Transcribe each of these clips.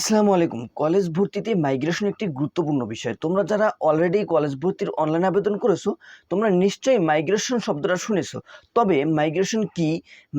আসসালামু আলাইকুম। কলেজ ভর্তিতে মাইগ্রেশন একটি গুরুত্বপূর্ণ বিষয়। তোমরা যারা অলরেডি কলেজ ভর্তির অনলাইন আবেদন করেছ, তোমরা নিশ্চয়ই মাইগ্রেশন শব্দটা শুনেছো। তবে মাইগ্রেশন কি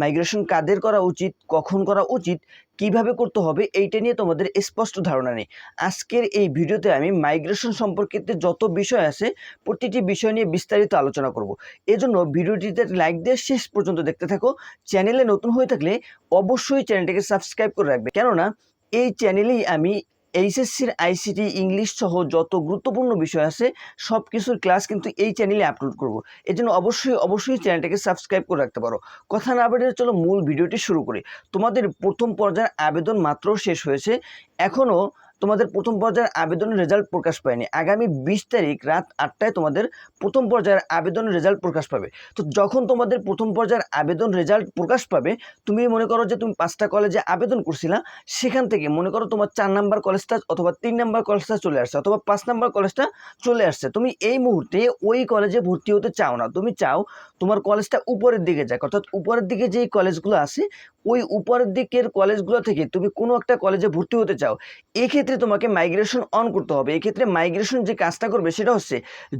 মাইগ্রেশন কাদের করা উচিত, কখন করা উচিত, কীভাবে করতে হবে, এইটা নিয়ে তোমাদের স্পষ্ট ধারণা নেই। আজকের এই ভিডিওতে আমি মাইগ্রেশন সম্পর্কিত যত বিষয় আছে, প্রতিটি বিষয় নিয়ে বিস্তারিত আলোচনা করব। এজন্য ভিডিওটিতে লাইক দিয়ে শেষ পর্যন্ত দেখতে থাকো। চ্যানেলে নতুন হয়ে থাকলে অবশ্যই চ্যানেলটিকে সাবস্ক্রাইব করে রাখবে। কেননা এই চ্যানেলেই আমি এইচএসসির আইসিটি ইংলিশ সহ যত গুরুত্বপূর্ণ বিষয় আছে সব কিছুর ক্লাস কিন্তু এই চ্যানেলে আপলোড করব। এই জন্য অবশ্যই অবশ্যই চ্যানেলটাকে সাবস্ক্রাইব করে রাখতে পারো। কথা না বেড়ে চলো মূল ভিডিওটি শুরু করি। তোমাদের প্রথম পর্যায়ের আবেদন মাত্র শেষ হয়েছে। এখনও তোমাদের প্রথম পর্যায়ের আবেদনের রেজাল্ট প্রকাশ পায়নি। আগামী বিশ তারিখ রাত আটটায় তোমাদের প্রথম পর্যায়ের আবেদনের রেজাল্ট প্রকাশ পাবে। তো যখন তোমাদের প্রথম পর্যায়ের আবেদন রেজাল্ট প্রকাশ পাবে, তুমি মনে করো যে তুমি পাঁচটা কলেজে আবেদন করছিলা, সেখান থেকে মনে করো তোমার চার নাম্বার কলেজটা অথবা তিন নাম্বার কলেজটা চলে আসছে অথবা পাঁচ নাম্বার কলেজটা চলে আসছে। তুমি এই মুহূর্তে ওই কলেজে ভর্তি হতে চাও না। তুমি চাও তোমার কলেজটা উপরের দিকে যাক। অর্থাৎ উপরের দিকে যেই কলেজগুলো আছে, ওই উপরের দিকের কলেজগুলো থেকে তুমি কোনো একটা কলেজে ভর্তি হতে চাও। এক্ষেত্রে তোমাকে মাইগ্রেশন অন করতে হবে। এক্ষেত্রে মাইগ্রেশন যে কাজটা করবে সেটা হচ্ছে,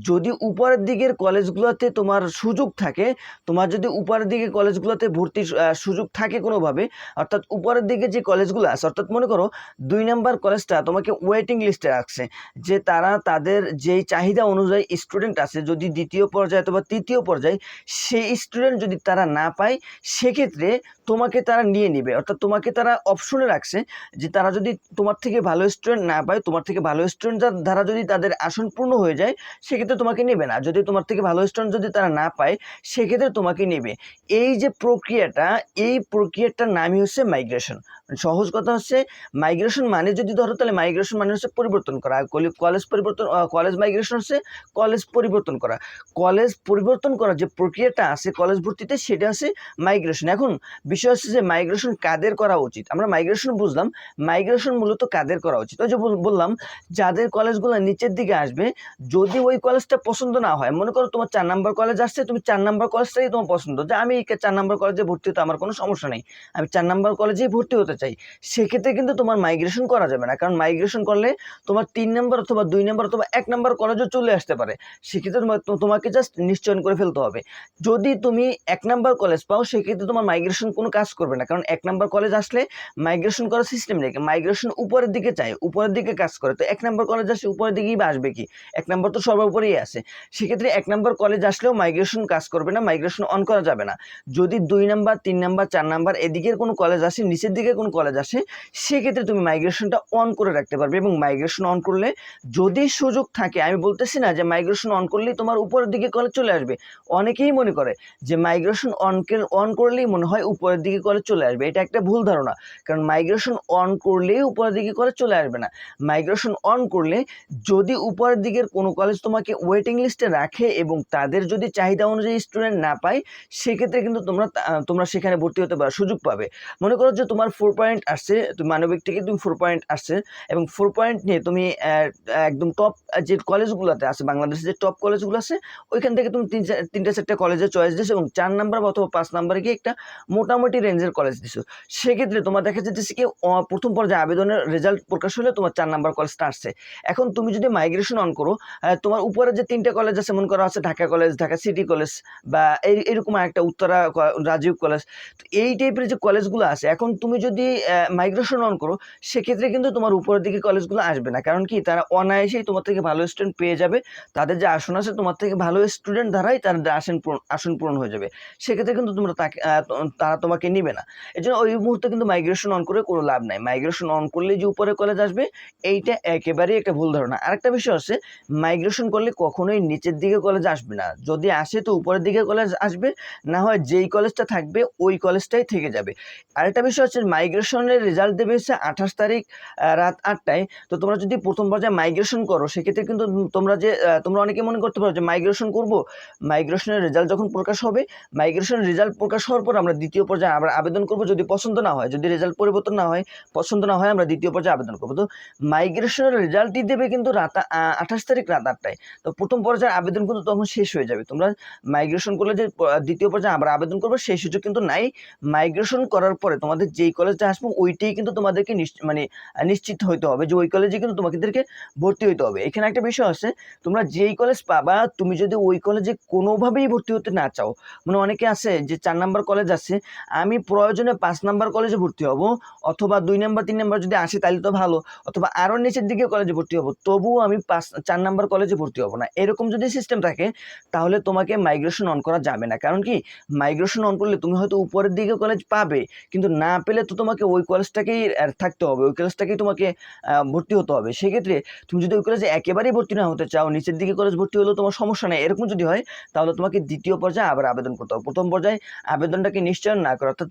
যদি উপরের দিকের কলেজগুলোতে তোমার সুযোগ থাকে, তোমার যদি উপরের দিকে কলেজগুলোতে ভর্তির সুযোগ থাকে কোনোভাবে, অর্থাৎ উপরের দিকে যে কলেজগুলো আছে, অর্থাৎ মনে করো দুই নাম্বার কলেজটা তোমাকে ওয়েটিং লিস্টে রাখছে, যে তারা তাদের যেই চাহিদা অনুযায়ী স্টুডেন্ট আছে, যদি দ্বিতীয় পর্যায়ে অথবা তৃতীয় পর্যায়ে সেই স্টুডেন্ট যদি তারা না পায়, সেক্ষেত্রে তোমাকে তারা নিয়ে নেবে। অর্থাৎ তোমাকে তারা অপশনে রাখছে যে তারা যদি তোমার থেকে ভালো স্টুডেন্ট না পায়, তোমার থেকে ভালো স্টুডেন্ট দ্বারা যদি তাদের আসন পূর্ণ হয়ে যায়, সেক্ষেত্রে তোমাকে নেবে না। যদি তোমার থেকে ভালো স্টুডেন্ট যদি তারা না পায়, সেক্ষেত্রে তোমাকে নেবে। এই যে প্রক্রিয়াটা, এই প্রক্রিয়াটার নামই হচ্ছে মাইগ্রেশন সহজ কথা হচ্ছে মাইগ্রেশন মানে যদি ধরো তাহলে মাইগ্রেশন মানে হচ্ছে পরিবর্তন করা। কলেজ পরিবর্তন কলেজ মাইগ্রেশন হচ্ছে কলেজ পরিবর্তন করা। কলেজ পরিবর্তন করার যে প্রক্রিয়াটা আছে কলেজ ভর্তিতে, সেটা হচ্ছে মাইগ্রেশন এখন বিষয় হচ্ছে যে মাইগ্রেশন কাদের করা উচিত? আমরা মাইগ্রেশন বুঝলাম মাইগ্রেশন মূলত কাদের করা উচিত? ওই যে বললাম, যাদের কলেজগুলো নিচের দিকে আসবে, যদি ওই কলেজটা পছন্দ না হয়, মনে করো তোমার চার নাম্বার কলেজ আসছে, তুমি চার নাম্বার কলেজটাই তোমার পছন্দ। যে আমি চার নাম্বার কলেজে ভর্তি হতে আমার কোনো সমস্যা নেই। আমি চার নাম্বার কলেজেই ভর্তি হতে চাই। সেক্ষেত্রে কিন্তু তোমার মাইগ্রেশন করা যাবে না। কারণ মাইগ্রেশন করলে তোমার তিন নাম্বার অথবা দুই নাম্বার অথবা এক নাম্বার কলেজও চলে আসতে পারে। সেক্ষেত্রে তোমাকে জাস্ট নিশ্চয়ন করে ফেলতে হবে। যদি তুমি এক নাম্বার কলেজ পাও, সেক্ষেত্রে তোমার মাইগ্রেশন কোনো কাজ করবে না। কারণ এক নম্বর কলেজ আসলে মাইগ্রেশন করার সিস্টেম নেই। মাইগ্রেশন উপরের দিকে চায়, উপরের দিকে কাজ করে। তো এক নম্বর কলেজ আসলে উপরের দিকেই বা আসবে কি? এক নম্বর তো সর্বোপরেই আছে। সেক্ষেত্রে এক নম্বর কলেজ আসলেও মাইগ্রেশন কাজ করবে না মাইগ্রেশন অন করা যাবে না। যদি দুই নাম্বার, তিন নাম্বার, চার নাম্বার এদিকের কোনো কলেজ আসে, নিচের দিকে কোনো কলেজ আসে, সেক্ষেত্রে তুমি মাইগ্রেশনটা অন করে রাখতে পারবে এবং মাইগ্রেশন অন করলে যদি সুযোগ থাকে, আমি বলতেছি না যে মাইগ্রেশন অন করলেই তোমার উপরের দিকে কলেজ চলে আসবে। অনেকেই মনে করে যে মাইগ্রেশন অন অন করলেই মনে হয় উপরের দিকে কলেজ চলে আসবে। এটা একটা ভুল ধারণা, কারণ মাইগ্রেশন অন করলেই উপরের দিকে কলেজ চলে আসবে না। মাইগ্রেশন অন করলে যদি উপরের দিকের কোনো কলেজ তোমাকে ওয়েটিং লিস্টে রাখে এবং তাদের যদি চাহিদা অনুযায়ী স্টুডেন্ট না পায়, সেক্ষেত্রে কিন্তু তোমরা তোমরা সেখানে ভর্তি হতে পারো, সুযোগ পাবে। মনে করো যে তোমার ফোর পয়েন্ট আসছে, তুমি মানবিক থেকে তুমি ফোর পয়েন্ট আসছে এবং ফোর পয়েন্ট নিয়ে তুমি একদম টপ যে কলেজগুলোতে আছে, বাংলাদেশের যে টপ কলেজগুলো আছে, ওইখান থেকে তুমি তিন তিনটা চারটা কলেজে চয়েস দিছো এবং চার নাম্বার বা অথবা পাঁচ নাম্বারে গিয়ে একটা মোটামুটি রেঞ্জের কলেজ দিছো। সেক্ষেত্রে তোমার দেখা যাচ্ছে কি প্রথম পর্যায়ে আবেদনের রেজাল্ট প্রকাশ হলে তোমার চার নাম্বার কলেজটা আসছে। এখন তুমি যদি মাইগ্রেশন অন করো তোমার উপরে যে তিনটা কলেজ আছে, মনে করা আছে Dhaka college Dhaka city college বা এই, এরকম একটা উত্তরা রাজীব কলেজ তো এই টাইপের যে কলেজগুলো আছে, এখন তুমি যদি মাইগ্রেশন অন করো, সেক্ষেত্রে কিন্তু তোমার উপরের দিকে কলেজগুলো আসবে না। কারণ কি, তারা অনায়াসেই তোমার থেকে ভালো স্টুডেন্ট পেয়ে যাবে। তাদের যে আসন আছে, তোমার থেকে ভালো স্টুডেন্ট দ্বারাই তাদের আসন আসন পূরণ হয়ে যাবে। সেক্ষেত্রে কিন্তু তোমরা তাকে তারা তোমাকে নিবে না। এই জন্য ওই মুহূর্তে কিন্তু মাইগ্রেশন অন করে কোনো লাভ নাই। মাইগ্রেশন অন করলে যে উপরে কলেজ আসবে, এইটা একেবারেই একটা ভুল ধারণা। আরেকটা বিষয় আছে মাইগ্রেশন করলে কখনোই নিচের দিকে কলেজ আসবে না। যদি আসে তো উপরের দিকে কলেজ আসবে, না হয় যেই কলেজটা থাকবে, ওই কলেজটাই থেকে যাবে। আরেকটা বিষয় হচ্ছে মাইগ্রেশনের রেজাল্ট দেবে হচ্ছে আঠাশ তারিখ রাত আটটায়। তো তোমরা যদি প্রথম পর্যায়ে মাইগ্রেশন করো, সেক্ষেত্রে কিন্তু তোমরা যে তোমরা অনেকে মনে করতে পারো যে মাইগ্রেশন করব। মাইগ্রেশনের রেজাল্ট যখন প্রকাশ হবে মাইগ্রেশনের রেজাল্ট প্রকাশ হওয়ার পর আমরা দ্বিতীয় পর্যায়ে পর্যায়ে আমরা আবেদন করব যদি পছন্দ না হয়, যদি রেজাল্ট পরিবর্তন না হয়, পছন্দ না হয় আমরা দ্বিতীয় পর্যায়ে আবেদন করব। তো মাইগ্রেশনের রেজাল্টই দেবে কিন্তু রাত আঠাশ তারিখ রাত আটটায়। তো প্রথম পর্যায়ে আবেদন কিন্তু তখন শেষ হয়ে যাবে। তোমরা মাইগ্রেশন করলে যে দ্বিতীয় পর্যায়ে আমরা আবেদন করব, সেই সুযোগ কিন্তু নাই। মাইগ্রেশন করার পরে তোমাদের যেই কলেজটা আসব, ওইটাই কিন্তু তোমাদেরকে মানে নিশ্চিত হইতে হবে যে ওই কলেজে কিন্তু তোমাদেরকে ভর্তি হইতে হবে। এখানে একটা বিষয় আছে, তোমরা যেই কলেজ পাবা, তুমি যদি ওই কলেজে কোনোভাবেই ভর্তি হতে না চাও মানে অনেকে আছে যে চার নাম্বার কলেজ আছে আমি প্রয়োজনে পাঁচ নাম্বার কলেজে ভর্তি হব, অথবা দুই নাম্বার, তিন নাম্বার যদি আসে তাহলে তো ভালো, অথবা আরও নিচের দিকে কলেজে ভর্তি হব, তবুও আমি পাঁচ, চার নাম্বার কলেজে ভর্তি হব না। এরকম যদি সিস্টেম থাকে, তাহলে তোমাকে মাইগ্রেশন অন করা যাবে না। কারণ কি মাইগ্রেশন অন করলে তুমি হয়তো উপরের দিকে কলেজ পাবে, কিন্তু না পেলে তো তোমাকে ওই কলেজটাকেই থাকতে হবে, ওই কলেজটাকেই তোমাকে ভর্তি হতে হবে। সেক্ষেত্রে তুমি যদি ওই কলেজে একেবারেই ভর্তি না হতে চাও, নিচের দিকে কলেজ ভর্তি হলেও তোমার সমস্যা নেই। এরকম যদি হয়, তাহলে তোমাকে দ্বিতীয় পর্যায়ে আবার আবেদন করতে হবে। প্রথম পর্যায়ে আবেদনটাকে নিশ্চয়ন না করে। অর্থাৎ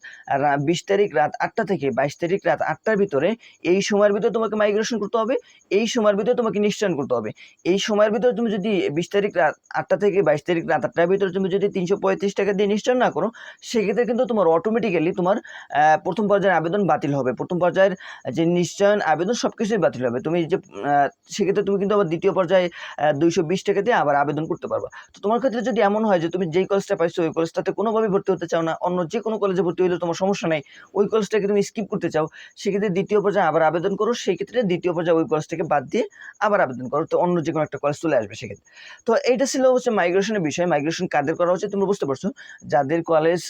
বিশ তারিখ রাত আটটা থেকে বাইশ তারিখ রাত আটটার ভিতরে এই সময়ের ভিতরে তোমাকে মাইগ্রেশন করতে হবে, এই সময়ের ভিতরে তোমাকে নিশ্চয়ন করতে হবে। এই সময়ের ভিতরে তুমি যদি বিশ তারিখ রাত আটটা থেকে বাইশ তারিখ রাত আটটার ভিতরে তুমি যদি তিনশো পঁয়ত্রিশ টাকা দিয়ে নিশ্চয়ন না করো, সেক্ষেত্রে কিন্তু তোমার অটোমেটিক্যালি তোমার প্রথম পর্যায়ের আবেদন বাতিল হবে। প্রথম পর্যায়ের যে নিশ্চয়ন আবেদন সব কিছুই বাতিল হবে। তুমি যে সেক্ষেত্রে তুমি কিন্তু আবার দ্বিতীয় পর্যায়ে দুইশো বিশ টাকা দিয়ে আবার আবেদন করতে পারবা। তো তোমার ক্ষেত্রে যদি এমন হয় যে তুমি যেই কলেজটা পাইছো, ওই কলেজটাতে কোনোভাবে ভর্তি হতে চাও না, অন্য যে কোনো কলেজে ভর্তি হলে তোমার সমস্যা নেই, ওই কলেজটাকে তুমি স্কিপ করতে চাও, সেক্ষেত্রে দ্বিতীয় পর্যায়ে আবার আবেদন করো সেই ক্ষেত্রে দ্বিতীয় পর্যায়ে ওই কলেজটাকে বাদ দিয়ে আবার আবেদন করো, তো অন্য যে কোনো একটা কলেজ চলে আসবে সেক্ষেত্রে। তো এইটা ছিল হচ্ছে মাইগ্রেশনের বিষয় মাইগ্রেশন কাদের করা হচ্ছে তোমরা বুঝতে পারছ। যাদের কলেজ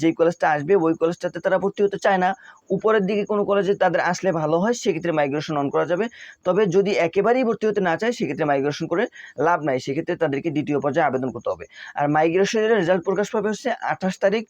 যেই কলেজটা আসবে, ওই কলেজটাতে তারা ভর্তি হতে চায় না। উপরের দিকে কোনো কলেজে তাদের আসলে ভালো হয়, সেক্ষেত্রে মাইগ্রেশন অন করা যাবে। তবে যদি একেবারেই ভর্তি হতে না চায়, সেক্ষেত্রে মাইগ্রেশন করে লাভ নাই, সেক্ষেত্রে তাদেরকে দ্বিতীয় পর্যায়ে আবেদন করতে হবে। আর মাইগ্রেশনের রেজাল্ট প্রকাশ পাবে হচ্ছে আঠাশ তারিখ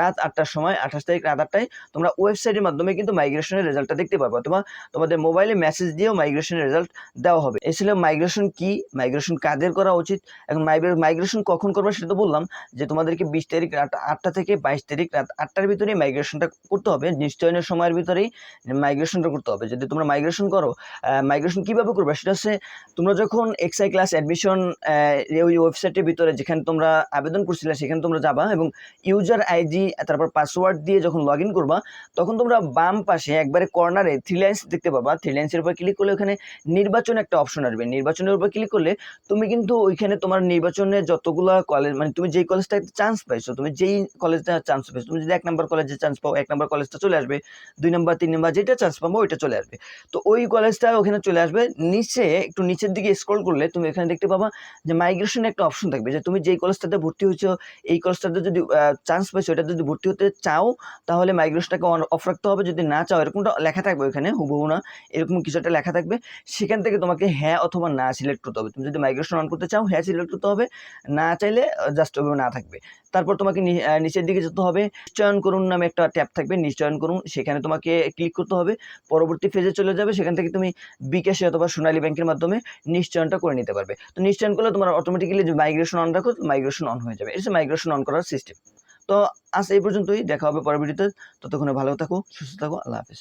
রাত আটটার সময়, আঠাশ তারিখ রাত আটটায় তোমরা ওয়েবসাইটের মাধ্যমে কিন্তু মাইগ্রেশনের রেজাল্টটা দেখতে পারবে। অথবা তোমাদের মোবাইলে মেসেজ দিয়েও মাইগ্রেশনের রেজাল্ট দেওয়া হবে। ছিল মাইগ্রেশন কি মাইগ্রেশন কাদের করা উচিত? এখন মাইগ্রেশন কখন করবে সেটা তো বললাম, যে তোমাদেরকে বিশ তারিখ রাত আটটা থেকে বাইশ তারিখ রাত আটটার ভিতরেই মাইগ্রেশনটা করতে হবে, নিশ্চয়নের সময়ের ভিতরেই মাইগ্রেশনটা করতে হবে। যদি তোমরা মাইগ্রেশন করো মাইগ্রেশন কীভাবে করবে? সেটা হচ্ছে তোমরা যখন এক্সআই ক্লাস অ্যাডমিশন ওই ওয়েবসাইটের ভিতরে যেখানে তোমরা আবেদন করছিলে, সেখানে তোমরা যাবা এবং ইউজার আইডি তারপর পাসওয়ার্ড দিয়ে যখন লগ ইন করবা, তখন তোমরা বাম পাশে একবারে কর্নারে থ্রি লাইন্স দেখতে পাবা। থ্রি লাইন্সের উপর ক্লিক করলে ওখানে নির্বাচন একটা অপশন আসবে। নির্বাচনের উপর ক্লিক করলে তুমি কিন্তু ওইখানে তোমার নির্বাচনে যতগুলো কলেজ মানে তুমি যেই কলেজটাতে চান্স পাইছো, তুমি যেই কলেজটা চান্স পাইছো, তুমি যদি এক নম্বর কলেজে চান্স পাও, এক নম্বর কলেজটা চলে আসবে, দুই নম্বর তিন নম্বর যেটা চান্স পাবো, ওইটা চলে আসবে। তো ওই কলেজটা ওখানে চলে আসবে। নিচে একটু নিচের দিকে স্ক্রল করলে তুমি এখানে দেখতে পাবা যে মাইগ্রেশনে একটা অপশন থাকবে, যে তুমি যেই কলেজটাতে ভর্তি হয়েছো, এই কলেজটাতে যদি চান্স পাইছো এটা যদি ভর্তি হতে চাও, তাহলে মাইগ্রেশনটাকে অফ রাখতে হবে। যদি না চাও, এরকমটা লেখা থাকবে ওখানে হুবহু না। এরকম কিছু একটা লেখা থাকবে। সেখান থেকে তোমাকে হ্যাঁ অথবা না সিলেক্ট করতে হবে। তুমি যদি মাইগ্রেশন অন করতে চাও হ্যাঁ সিলেক্ট করতে হবে। না চাইলে জাস্ট ওভাবে না থাকবে। তারপর তোমাকে নিচের দিকে যেতে হবে। নিশ্চয়ন করুন নামে একটা ট্যাব থাকবে, নিশ্চয়ন করুন। সেখানে তোমাকে ক্লিক করতে হবে। পরবর্তী ফেজে চলে যাবে। সেখান থেকে তুমি বিকাশে অথবা সোনালী ব্যাংকের মাধ্যমে নিশ্চয়নটা করে নিতে পারবে। তো নিশ্চয়ন করলে তোমার অটোমেটিক্যালি যে মাইগ্রেশন অন রাখো মাইগ্রেশন অন হয়ে যাবে। এটা মাইগ্রেশন অন করার সিস্টেম তো আজ এই পর্যন্তই, দেখা হবে পরের ভিডিওতে। ততক্ষণে ভালো থাকো, সুস্থ থাকো, আল্লাহ হাফিজ।